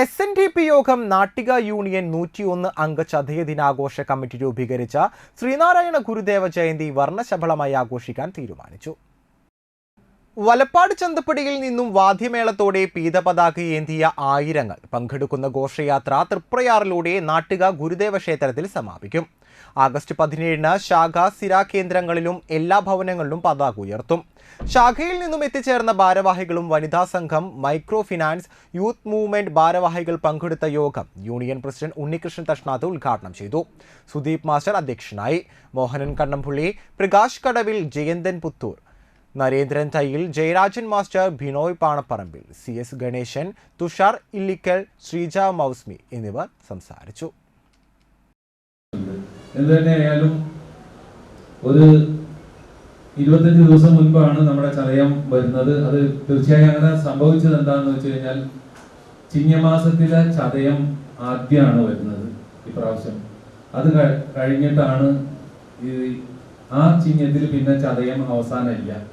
S N D P യോഗം Nattika union നൂറ്റിയൊന്ന് അംഗ ചതയ ദിനാഘോഷ കമ്മിറ്റി രൂപീകരിച്ച ശ്രീനാരായണ ഗുരുദേവ ജയന്തി വർണശബളമായി ആഘോഷിക്കാൻ തീരുമാനിച്ചു. വലപ്പാട് ചന്തപ്പടിയിൽ നിന്നും വാദ്യമേളത്തോടെ പീതപതാക ഏന്തിയ ആയിരങ്ങൾ. പങ്കെടുക്കുന്ന ഘോഷയാത്ര തൃപ്രയാറിലൂടെ നാട്ടിക ഗുരുദേവ ക്ഷേത്രത്തിൽ സമാപിക്കും. ആഗസ്റ്റ് പതിനേഴിന് ശാഖ സിരാ കേന്ദ്രങ്ങളിലും എല്ലാ ഭവനങ്ങളിലും പതാക ഉയർത്തും. ശാഖയിൽ നിന്നും എത്തിച്ചേർന്ന ഭാരവാഹികളും വനിതാ സംഘം മൈക്രോ ഫിനാൻസ് യൂത്ത് മൂവ്മെന്റ് ഭാരവാഹികൾ പങ്കെടുത്ത യോഗം യൂണിയൻ പ്രസിഡന്റ് ഉണ്ണികൃഷ്ണൻ തഷ്ണാത്ത് ഉദ്ഘാടനം ചെയ്തു. സുദീപ് മാസ്റ്റർ അധ്യക്ഷനായി. Mohanan Kannampulli Prakash Kadavil Jayanthan Puthur. Narendran Thayyil Jayarajan master Binoy Panaparambil C S Ganesan Thushar Illikkal Sreeja Mousmi എന്നിവർ സംസാരിച്ചു. എന്തുതന്നെയായാലും ഒരു ഇരുപത്തഞ്ച് ദിവസം മുൻപാണ് നമ്മുടെ ചതയം വരുന്നത്. അത് തീർച്ചയായും അങ്ങനെ സംഭവിച്ചത് എന്താണെന്ന് വെച്ച് കഴിഞ്ഞാൽ ചിങ്ങമാസത്തിലെ ചതയം ആദ്യമാണ് വരുന്നത് ഇപ്രാവശ്യം. അത് കഴി- കഴിഞ്ഞിട്ടാണ് ഈ ആ ചിങ്ങത്തിൽ പിന്നെ ചതയം അവസാനമില്ല.